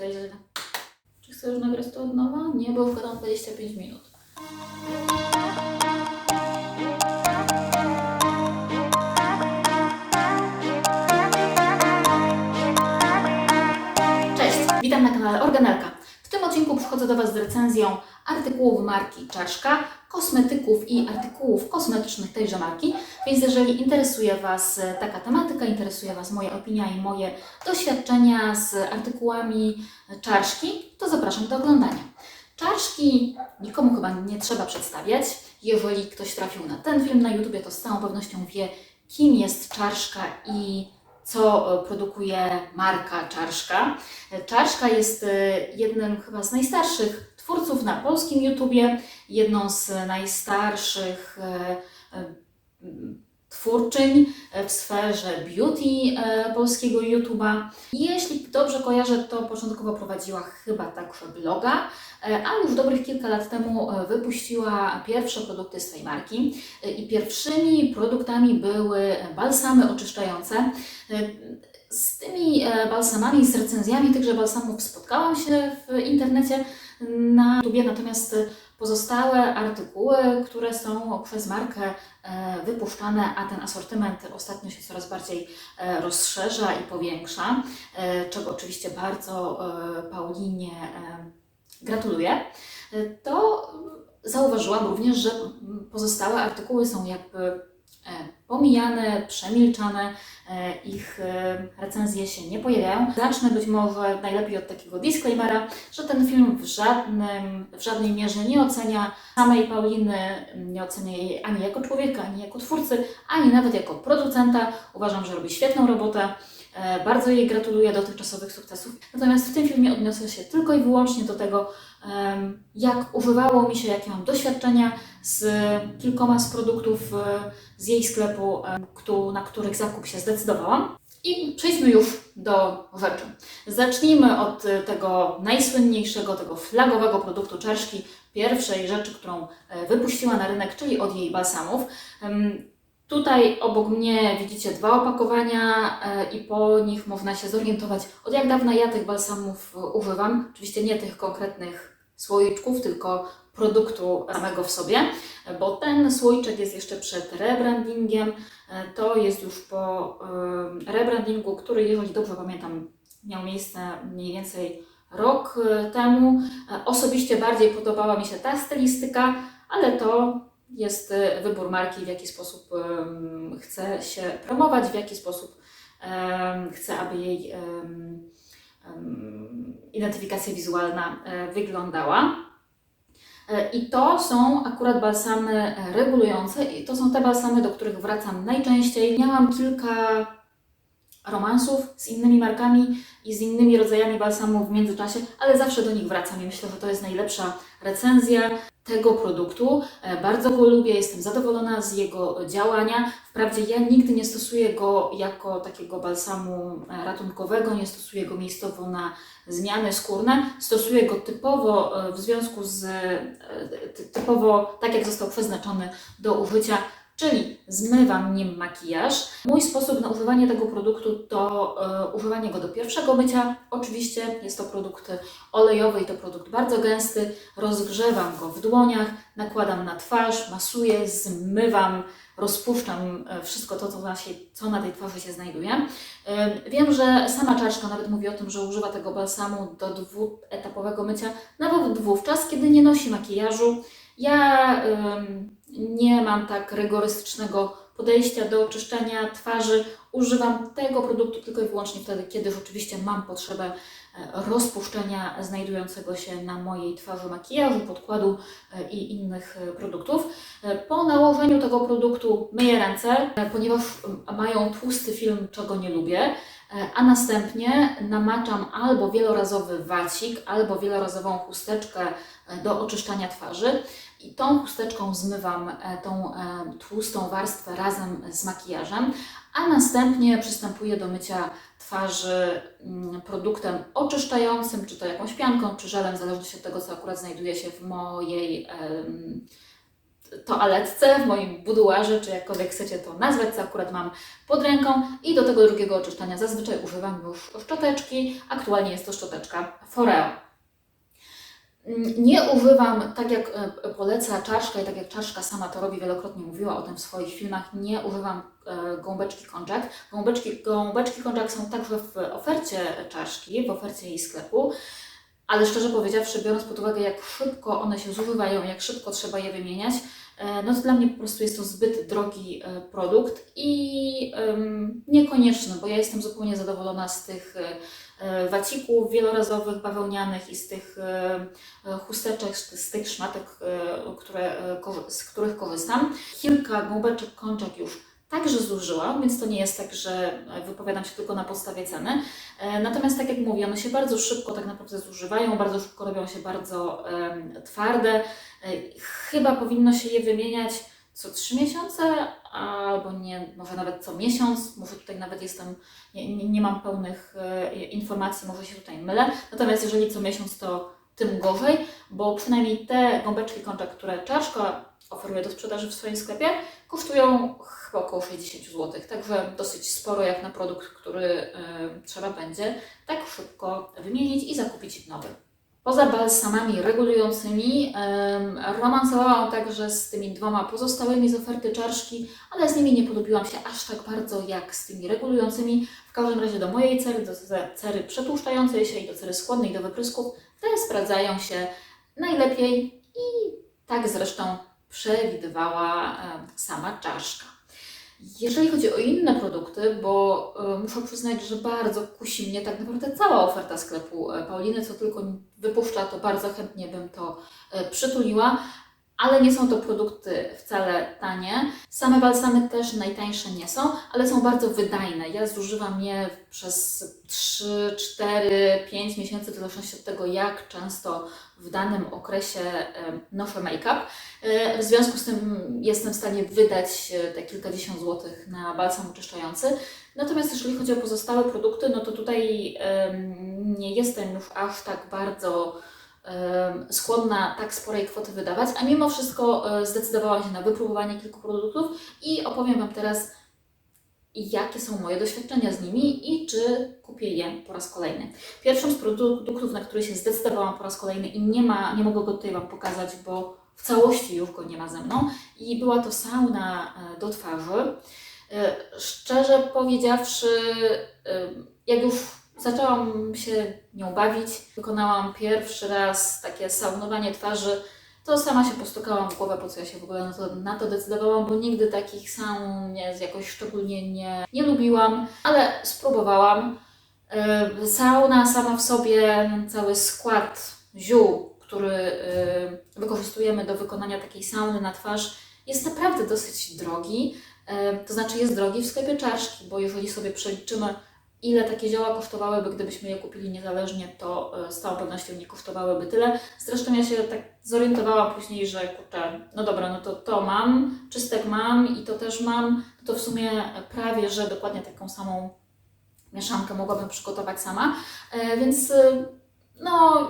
Chcesz, czy chcesz nagrać to od nowa? Nie, bo już gadam 25 minut. Cześć, witam na kanale Organelka. W tym odcinku przychodzę do Was z recenzją artykułów marki Czaszka, kosmetyków i artykułów kosmetycznych tejże marki. Więc jeżeli interesuje Was e, taka tematyka, interesuje Was moja opinia i moje doświadczenia z artykułami Czaszki, to zapraszam do oglądania. Czaszki nikomu chyba nie trzeba przedstawiać. Jeżeli ktoś trafił na ten film na YouTube, to z całą pewnością wie, kim jest Czaszka i co e, produkuje marka Czarszka. E, Czarszka jest jednym chyba z najstarszych twórców na polskim YouTubie, jedną z najstarszych e, e, twórczyń w sferze beauty e, polskiego YouTube'a. Jeśli dobrze kojarzę, to początkowo prowadziła chyba także bloga, a już dobrych kilka lat temu wypuściła pierwsze produkty tej marki. I pierwszymi produktami były balsamy oczyszczające. Z tymi e, balsamami, z recenzjami tychże balsamów spotkałam się w internecie na YouTubie, natomiast pozostałe artykuły, które są przez markę e, wypuszczane, a ten asortyment ostatnio się coraz bardziej e, rozszerza i powiększa, czego oczywiście bardzo Paulinie gratuluję, to zauważyłam również, że pozostałe artykuły są jakby pomijane, przemilczane, e, ich e, recenzje się nie pojawiają. Zacznę być może najlepiej od takiego disclaimera, że ten film w, żadnym, w żadnej mierze nie ocenia samej Pauliny, nie ocenia jej ani jako człowieka, ani jako twórcy, ani nawet jako producenta. Uważam, że robi świetną robotę. E, Bardzo jej gratuluję dotychczasowych sukcesów. Natomiast w tym filmie odniosę się tylko i wyłącznie do tego, jak używało mi się, jakie mam doświadczenia z kilkoma z produktów z jej sklepu, któ- na których zakup się zdecydowałam. I przejdźmy już do rzeczy. Zacznijmy od e, tego najsłynniejszego, tego flagowego produktu czerszki, pierwszej rzeczy, którą e, wypuściła na rynek, czyli od jej balsamów. Tutaj obok mnie widzicie dwa opakowania e, i po nich można się zorientować, od jak dawna ja tych balsamów używam. Oczywiście nie tych konkretnych słoiczków, tylko produktu samego w sobie, bo ten słoiczek jest jeszcze przed rebrandingiem. E, To jest już po e, rebrandingu, który, jeżeli dobrze pamiętam, miał miejsce mniej więcej rok e, temu. Osobiście bardziej podobała mi się ta stylistyka, ale to jest wybór marki, w jaki sposób chce się promować, w jaki sposób chce, aby jej identyfikacja wizualna wyglądała. E, I to są akurat balsamy e, regulujące i to są te balsamy, do których wracam najczęściej. Miałam kilka romansów z innymi markami i z innymi rodzajami balsamów w międzyczasie, ale zawsze do nich wracam i myślę, że to jest najlepsza recenzja tego produktu. E, Bardzo go lubię, jestem zadowolona z jego działania. Wprawdzie ja nigdy nie stosuję go jako takiego balsamu e, ratunkowego, nie stosuję go miejscowo na zmiany skórne. Stosuję go typowo e, w związku z ty- typowo tak jak został przeznaczony do użycia, czyli zmywam nim makijaż. Mój sposób na używanie tego produktu to e, używanie go do pierwszego mycia. Oczywiście jest to produkt olejowy i to produkt bardzo gęsty. Rozgrzewam go w dłoniach, nakładam na twarz, masuję, zmywam, rozpuszczam e, wszystko to, co na, się, co na tej twarzy się znajduje. E, Wiem, że sama czaszka nawet mówi o tym, że używa tego balsamu do dwuetapowego mycia, nawet wówczas, kiedy nie nosi makijażu. Ja nie mam tak rygorystycznego podejścia do czyszczenia twarzy. Używam tego produktu tylko i wyłącznie wtedy, kiedy rzeczywiście mam potrzebę e, rozpuszczenia znajdującego się na mojej twarzy makijażu, podkładu e, i innych e, produktów. Po nałożeniu tego produktu myję ręce, ponieważ mają tłusty film, czego nie lubię, a następnie namaczam albo wielorazowy wacik, albo wielorazową chusteczkę do oczyszczania twarzy. I tą chusteczką zmywam e, tą e, tłustą warstwę razem z makijażem, a następnie przystępuję do mycia twarzy mm, produktem oczyszczającym, czy to jakąś pianką, czy żelem, w zależności od tego, co akurat znajduje się w mojej toaletce, w moim buduarze, czy jakkolwiek chcecie to nazwać, co akurat mam pod ręką. I do tego drugiego oczyszczania zazwyczaj używam już szczoteczki. Aktualnie jest to szczoteczka Foreo. Mm, Nie używam, tak jak e, poleca czaszka i tak jak czaszka sama to robi, wielokrotnie mówiła o tym w swoich filmach, nie używam e, gąbeczki konczak. Gąbeczki, gąbeczki konczak są także w ofercie czaszki, w ofercie jej sklepu, ale szczerze powiedziawszy, biorąc pod uwagę, jak szybko one się zużywają, jak szybko trzeba je wymieniać, e, no to dla mnie po prostu jest to zbyt drogi produkt i em, niekonieczny, bo ja jestem zupełnie zadowolona z tych wacików wielorazowych, bawełnianych i z tych e, e, chusteczek, z tych szmatek, e, które, e, z których korzystam. Kilka gąbeczek kończek już także zużyłam, więc to nie jest tak, że e, wypowiadam się tylko na podstawie ceny. E, Natomiast tak jak mówię, one się bardzo szybko tak naprawdę zużywają, bardzo szybko robią się bardzo twarde. E, Chyba powinno się je wymieniać co trzy miesiące, albo nie, może nawet co miesiąc. Może tutaj nawet jestem, nie, nie, nie mam pełnych e, informacji, może się tutaj mylę. Natomiast jeżeli co miesiąc, to tym gorzej, bo przynajmniej te gąbeczki kończek, które czaszka oferuje do sprzedaży w swoim sklepie, kosztują chyba około 60 zł. Także dosyć sporo jak na produkt, który e, trzeba będzie tak szybko wymienić i zakupić nowy. Poza balsamami regulującymi, romansowałam także z tymi dwoma pozostałymi z oferty czaszki, ale z nimi nie polubiłam się aż tak bardzo jak z tymi regulującymi. W każdym razie do mojej cery, do ce- cery przetłuszczającej się i do cery skłonnej do wyprysków, te sprawdzają się najlepiej i tak zresztą przewidywała sama czaszka. Jeżeli chodzi o inne produkty, bo e, muszę przyznać, że bardzo kusi mnie tak naprawdę cała oferta sklepu e, Pauliny, co tylko wypuszcza, to bardzo chętnie bym to e, przytuliła, ale nie są to produkty wcale tanie. Same balsamy też najtańsze nie są, ale są bardzo wydajne. Ja zużywam je przez 3, 4, 5 miesięcy, w zależności od tego, jak często w danym okresie noszę make-up. E, W związku z tym jestem w stanie wydać e, te kilkadziesiąt złotych na balsam oczyszczający. Natomiast jeżeli chodzi o pozostałe produkty, no to tutaj nie jestem już aż tak bardzo skłonna tak sporej kwoty wydawać, a mimo wszystko e, zdecydowałam się na wypróbowanie kilku produktów i opowiem Wam teraz, jakie są moje doświadczenia z nimi i czy kupię je po raz kolejny. Pierwszym z produktów, na który się zdecydowałam po raz kolejny i nie, ma, nie mogę go tutaj Wam pokazać, bo w całości już go nie ma ze mną i była to sauna e, do twarzy. E, Szczerze powiedziawszy, jak już zaczęłam się nią bawić, wykonałam pierwszy raz takie saunowanie twarzy, to sama się postukałam w głowę, po co ja się w ogóle na to, na to decydowałam, bo nigdy takich saun nie, jakoś szczególnie nie, nie lubiłam, ale spróbowałam. E, Sauna sama w sobie, cały skład ziół, który e, wykorzystujemy do wykonania takiej sauny na twarz, jest naprawdę dosyć drogi. E, To znaczy jest drogi w sklepie czaszki, bo jeżeli sobie przeliczymy, ile takie zioła kosztowałyby, gdybyśmy je kupili niezależnie, to e, z całą pewnością nie kosztowałyby tyle. Zresztą ja się tak zorientowałam później, że kurczę, no dobra, no to to mam, czystek mam i to też mam, to w sumie prawie, że dokładnie taką samą mieszankę mogłabym przygotować sama. E, Więc e, no,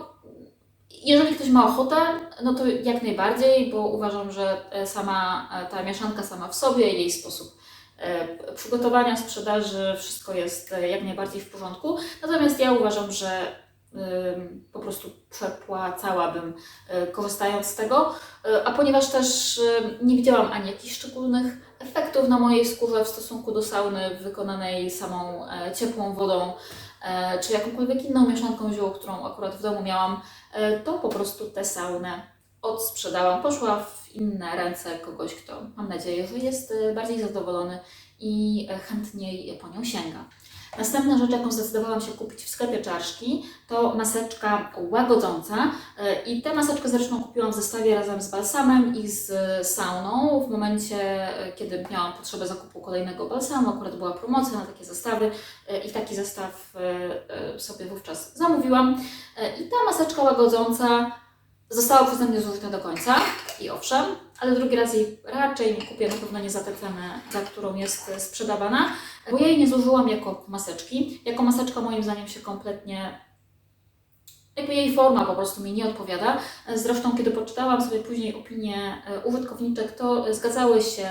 jeżeli ktoś ma ochotę, no to jak najbardziej, bo uważam, że sama ta mieszanka sama w sobie, jej sposób przygotowania, sprzedaży, wszystko jest e, jak najbardziej w porządku. Natomiast ja uważam, że po prostu przepłacałabym e, korzystając z tego, E, a ponieważ też e, nie widziałam ani jakichś szczególnych efektów na mojej skórze w stosunku do sauny wykonanej samą e, ciepłą wodą, e, czy jakąkolwiek inną mieszanką ziół, którą akurat w domu miałam, e, to po prostu tę saunę odsprzedałam. Poszła w inne ręce kogoś, kto mam nadzieję, że jest e, bardziej zadowolony i e, chętniej po nią sięga. Następna rzecz, jaką zdecydowałam się kupić w sklepie czaszki, to maseczka łagodząca. E, I tę maseczkę zresztą kupiłam w zestawie razem z balsamem i z sauną. W momencie, kiedy miałam potrzebę zakupu kolejnego balsamu, akurat była promocja na takie zestawy i taki zestaw sobie wówczas zamówiłam. I ta maseczka łagodząca została przeze mnie zużyta do końca i owszem, ale drugi raz jej raczej nie kupię, na pewno nie za tę cenę, za którą jest sprzedawana, bo ja jej nie zużyłam jako maseczki. Jako maseczka moim zdaniem się kompletnie jakby jej forma po prostu mi nie odpowiada. Zresztą, kiedy poczytałam sobie później opinie e, użytkowniczek, to zgadzały się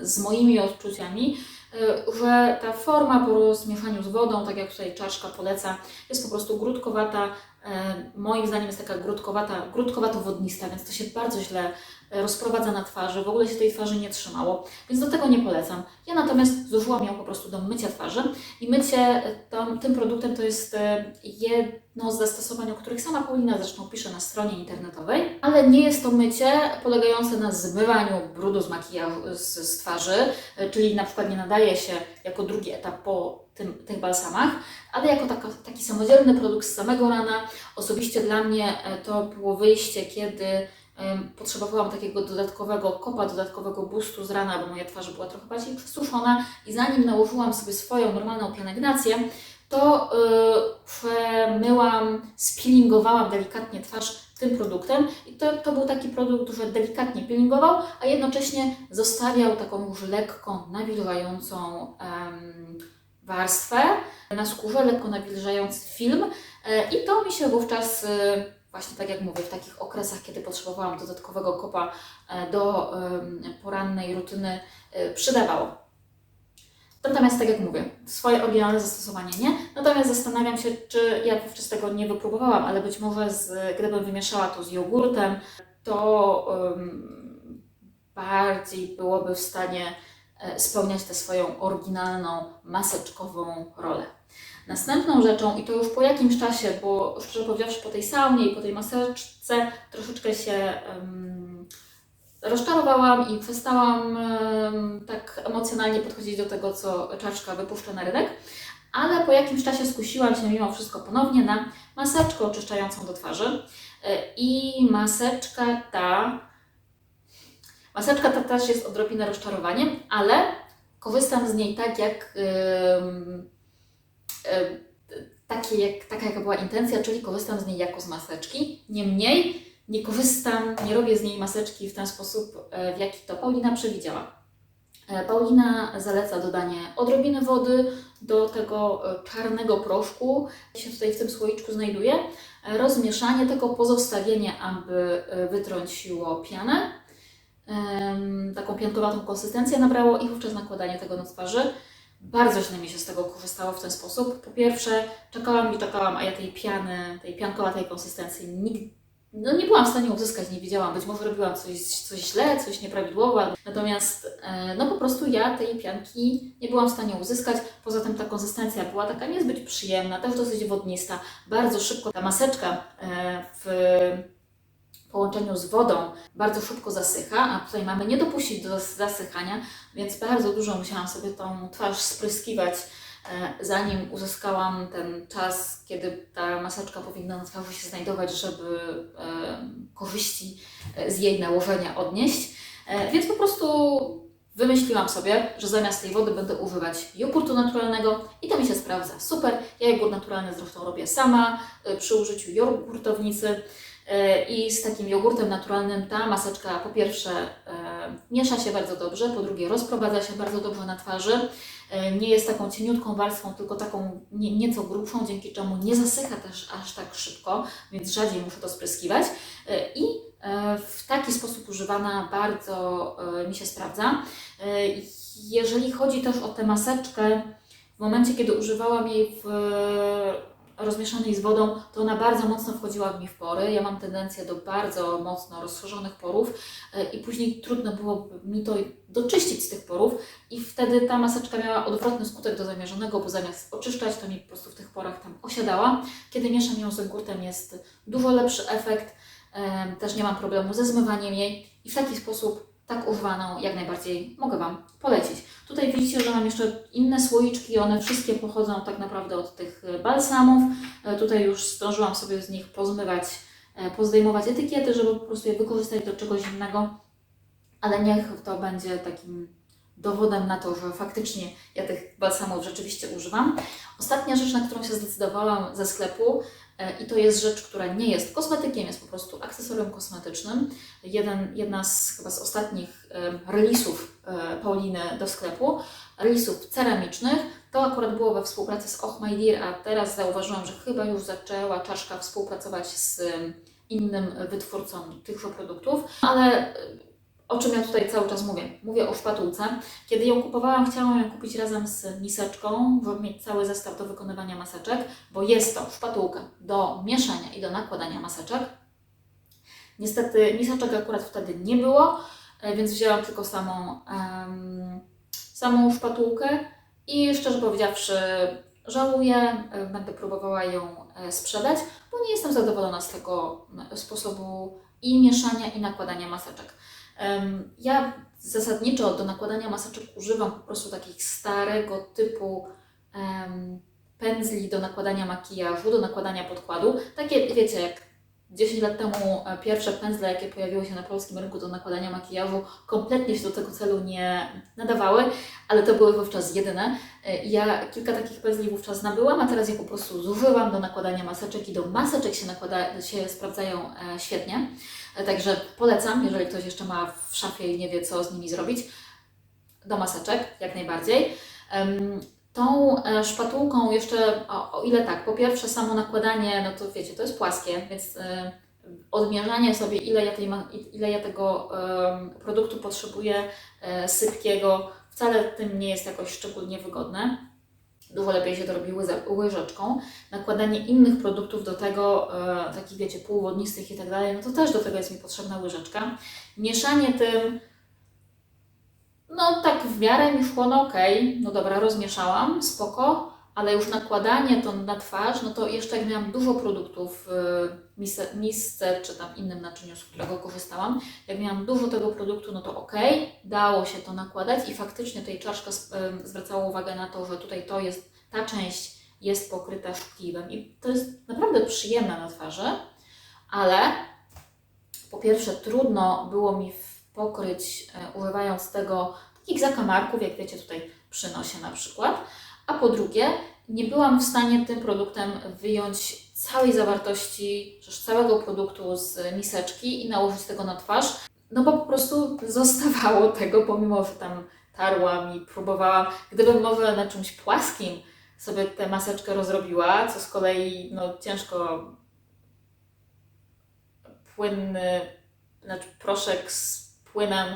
z moimi odczuciami, e, że ta forma po rozmieszaniu z wodą, tak jak tutaj czaszka poleca, jest po prostu grudkowata. E, Moim zdaniem jest taka grudkowata, grudkowato-wodnista, więc to się bardzo źle e, rozprowadza na twarzy, w ogóle się tej twarzy nie trzymało, więc do tego nie polecam. Ja natomiast zużyłam ją po prostu do mycia twarzy i mycie e, tam, tym produktem to jest jedno z zastosowań, o których sama Paulina zresztą pisze na stronie internetowej, ale nie jest to mycie polegające na zmywaniu brudu z makijażu, z, z twarzy, czyli na przykład nie nadaje się jako drugi etap po tym, tych balsamach, ale jako taka, taki samodzielny produkt z samego rana. Osobiście dla mnie e, to było wyjście, kiedy potrzebowałam takiego dodatkowego kopa, dodatkowego boostu z rana, bo moja twarz była trochę bardziej przesuszona i zanim nałożyłam sobie swoją normalną pielęgnację, to y, przemyłam, spilingowałam delikatnie twarz tym produktem i to, to był taki produkt, że delikatnie peelingował, a jednocześnie zostawiał taką już lekko nawilżającą warstwę na skórze, lekko nawilżający film E, i to mi się wówczas e, właśnie tak jak mówię, w takich okresach, kiedy potrzebowałam dodatkowego kopa e, do porannej rutyny przydawało. Natomiast tak jak mówię, swoje oryginalne zastosowanie nie. Natomiast zastanawiam się, czy ja wówczas tego nie wypróbowałam, ale być może z, gdybym wymieszała to z jogurtem, to em, bardziej byłoby w stanie spełniać tę swoją oryginalną, maseczkową rolę. Następną rzeczą, i to już po jakimś czasie, bo szczerze powiedziawszy, po tej saunie i po tej maseczce troszeczkę się em, rozczarowałam i przestałam em, tak emocjonalnie podchodzić do tego, co czaszka wypuszcza na rynek, ale po jakimś czasie skusiłam się mimo wszystko ponownie na maseczkę oczyszczającą do twarzy. E, I maseczka ta, maseczka ta też jest odrobinę rozczarowaniem, ale korzystam z niej tak jak em, em, takie jak, taka jaka była intencja, czyli korzystam z niej jako z maseczki. Niemniej nie korzystam, nie robię z niej maseczki w ten sposób, e, w jaki to Paulina przewidziała. E, Paulina zaleca dodanie odrobiny wody do tego e, czarnego proszku, który się tutaj w tym słoiczku znajduje, rozmieszanie tego, pozostawienie, aby wytrąciło pianę, taką piankowatą konsystencję nabrało i wówczas nakładanie tego na twarzy. Bardzo źle mi się z tego korzystało w ten sposób. Po pierwsze, czekałam i czekałam, a ja tej piany, tej piankowatej konsystencji nigdy no nie byłam w stanie uzyskać, nie wiedziałam. Być może robiłam coś, coś źle, coś nieprawidłowo, natomiast e, no po prostu ja tej pianki nie byłam w stanie uzyskać. Poza tym ta konsystencja była taka niezbyt przyjemna, też dosyć wodnista. Bardzo szybko ta maseczka e, w połączeniu z wodą bardzo szybko zasycha, a tutaj mamy nie dopuścić do zasychania, więc bardzo dużo musiałam sobie tą twarz spryskiwać, e, zanim uzyskałam ten czas, kiedy ta maseczka powinna na twarzy się znajdować, żeby e, korzyści e, z jej nałożenia odnieść. Więc po prostu wymyśliłam sobie, że zamiast tej wody będę używać jogurtu naturalnego i to mi się sprawdza super. Ja jogurt naturalny zresztą robię sama przy użyciu jogurtownicy. E, I z takim jogurtem naturalnym ta maseczka po pierwsze e, miesza się bardzo dobrze, po drugie rozprowadza się bardzo dobrze na twarzy. E, Nie jest taką cieniutką warstwą, tylko taką nie, nieco grubszą, dzięki czemu nie zasycha też aż tak szybko, więc rzadziej muszę to spryskiwać. I w taki sposób używana bardzo mi się sprawdza. Jeżeli chodzi też o tę maseczkę, w momencie, kiedy używałam jej w rozmieszanej z wodą, to ona bardzo mocno wchodziła mi w pory. Ja mam tendencję do bardzo mocno rozszerzonych porów e, i później trudno było mi to doczyścić z tych porów i wtedy ta maseczka miała odwrotny skutek do zamierzonego, bo zamiast oczyszczać, to mi po prostu w tych porach tam osiadała. Kiedy mieszam ją z jogurtem jest dużo lepszy efekt, e, też nie mam problemu ze zmywaniem jej i w taki sposób tak używaną jak najbardziej mogę Wam polecić. Tutaj widzicie, że mam jeszcze inne słoiczki, one wszystkie pochodzą tak naprawdę od tych e, balsamów. E, Tutaj już zdążyłam sobie z nich pozmywać, e, pozdejmować etykiety, żeby po prostu je wykorzystać do czegoś innego, ale niech to będzie takim dowodem na to, że faktycznie ja tych balsamów rzeczywiście używam. Ostatnia rzecz, na którą się zdecydowałam ze sklepu, e, i to jest rzecz, która nie jest kosmetykiem, jest po prostu akcesorium kosmetycznym. Jeden, jedna z chyba z ostatnich em, releasów e, Pauliny do sklepu, releasów ceramicznych. To akurat było we współpracy z Och My Dear, a teraz zauważyłam, że chyba już zaczęła czaszka współpracować z ym, innym wytwórcą tychże produktów, ale o czym ja tutaj cały czas mówię? Mówię o szpatułce. Kiedy ją kupowałam, chciałam ją kupić razem z miseczką, żeby mieć cały zestaw do wykonywania maseczek, bo jest to szpatułka do mieszania i do nakładania maseczek. Niestety miseczek akurat wtedy nie było, e, więc wzięłam tylko samą, em, samą szpatułkę i szczerze powiedziawszy żałuję, e, będę próbowała ją e, sprzedać, bo nie jestem zadowolona z tego sposobu i mieszania i nakładania maseczek. Ja zasadniczo do nakładania maseczek używam po prostu takich starego typu pędzli do nakładania makijażu, do nakładania podkładu. Takie, wiecie, jak 10 lat temu e, pierwsze pędzle, jakie pojawiły się na polskim rynku do nakładania makijażu, kompletnie się do tego celu nie nadawały, ale to były wówczas jedyne. E, Ja kilka takich pędzli wówczas nabyłam, a teraz je po prostu zużywam do nakładania maseczek i do maseczek się, nakłada, się sprawdzają e, świetnie. Także polecam, jeżeli ktoś jeszcze ma w szafie i nie wie, co z nimi zrobić, do maseczek jak najbardziej. Tą e, szpatułką jeszcze, o, o ile tak, po pierwsze samo nakładanie, no to wiecie, to jest płaskie, więc e, odmierzanie sobie, ile ja, tej, ile ja tego em, produktu potrzebuję e, sypkiego, wcale tym nie jest jakoś szczególnie wygodne. Dużo lepiej się to robi łyżeczką. Nakładanie innych produktów do tego, e, takich wiecie, półwodnistych i tak dalej, no to też do tego jest mi potrzebna łyżeczka. Mieszanie tym, no tak w miarę mi szło, no okej, no dobra, rozmieszałam, spoko, ale już nakładanie to na twarz, no to jeszcze jak miałam dużo produktów w misce, misce czy tam innym naczyniu, z którego korzystałam, jak miałam dużo tego produktu, no to okej, dało się to nakładać i faktycznie tutaj czaszka zwracała uwagę na to, że tutaj to jest, ta część jest pokryta szkliwem i to jest naprawdę przyjemne na twarzy, ale po pierwsze trudno było mi w- pokryć, e, używając tego takich zakamarków, jak wiecie tutaj przy nosie na przykład, a po drugie nie byłam w stanie tym produktem wyjąć całej zawartości, czy całego produktu z miseczki i nałożyć tego na twarz, no bo po prostu zostawało tego, pomimo że tam tarłam i próbowałam. Gdybym może na czymś płaskim sobie tę maseczkę rozrobiła, co z kolei no, ciężko płynny, znaczy proszek z płynem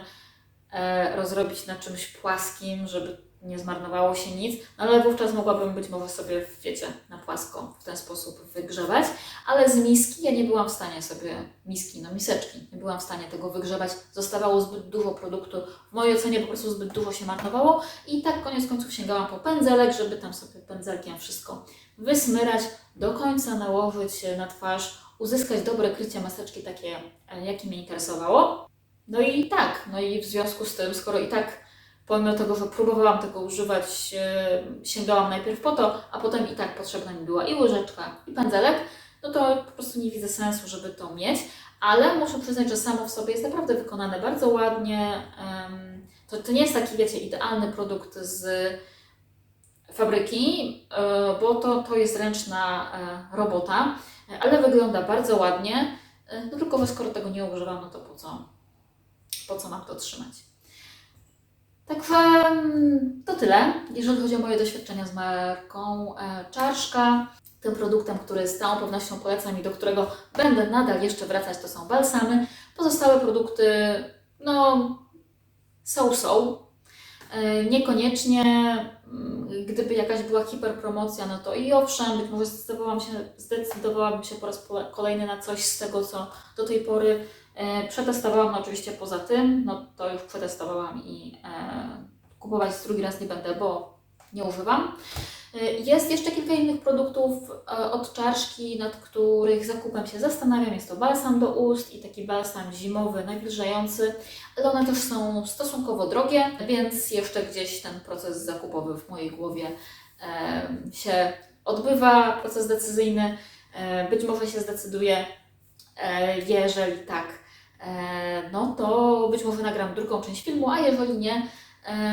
e, rozrobić na czymś płaskim, żeby nie zmarnowało się nic, no ale wówczas mogłabym być może sobie, wiecie, na płasko w ten sposób wygrzewać, ale z miski ja nie byłam w stanie sobie, miski, no miseczki, nie byłam w stanie tego wygrzebać, zostawało zbyt dużo produktu, w mojej ocenie po prostu zbyt dużo się marnowało. I tak koniec końców sięgałam po pędzelek, żeby tam sobie pędzelkiem wszystko wysmyrać, do końca nałożyć na twarz, uzyskać dobre krycie maseczki takie, e, jakie mnie interesowało. No i tak, no i w związku z tym, skoro i tak pomimo tego, że próbowałam tego używać, e, sięgałam najpierw po to, a potem i tak potrzebna mi była i łyżeczka, i pędzelek, no to po prostu nie widzę sensu, żeby to mieć, ale muszę przyznać, że samo w sobie jest naprawdę wykonane bardzo ładnie. To, to nie jest taki, wiecie, idealny produkt z fabryki, e, bo to, to jest ręczna e, robota, ale wygląda bardzo ładnie. No tylko, skoro tego nie używam, no to po co, po co mam to trzymać? Mm, to tyle, jeżeli chodzi o moje doświadczenia z marką e, Czarszka. Tym produktem, który z całą pewnością polecam i do którego będę nadal jeszcze wracać, to są balsamy. Pozostałe produkty, no, so-so. E, Niekoniecznie, mm, gdyby jakaś była hiperpromocja, no to i owszem, być może zdecydowałam się, zdecydowałabym się po raz kolejny na coś z tego, co do tej pory e, przetestowałam. No oczywiście poza tym, no to już przetestowałam i e, kupować drugi raz nie będę, bo nie używam. Jest jeszcze kilka innych produktów e, od czaszki, nad których zakupem się zastanawiam. Jest to balsam do ust i taki balsam zimowy, nawilżający, ale one też są stosunkowo drogie, więc jeszcze gdzieś ten proces zakupowy w mojej głowie e, się odbywa, proces decyzyjny. E, Być może się zdecyduje, jeżeli tak, no to być może nagram drugą część filmu, a jeżeli nie,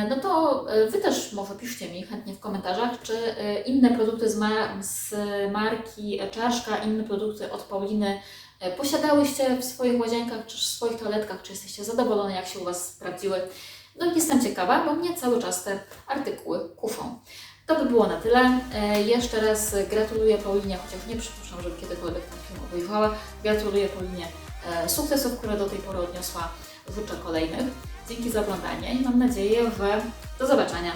No to e, Wy też może piszcie mi chętnie w komentarzach, czy e, inne produkty z, z marki Czaszka, inne produkty od Pauliny e, posiadałyście w swoich łazienkach czy w swoich toaletkach, czy jesteście zadowolone, jak się u Was sprawdziły. No i jestem ciekawa, bo mnie cały czas te artykuły kuszą. To by było na tyle. E, jeszcze raz gratuluję Paulinie, chociaż nie przypuszczam, żeby kiedykolwiek ten film obejrzała. Gratuluję Paulinie e, sukcesów, które do tej pory odniosła. Życzę kolejnych. Dzięki za oglądanie i mam nadzieję, że do zobaczenia.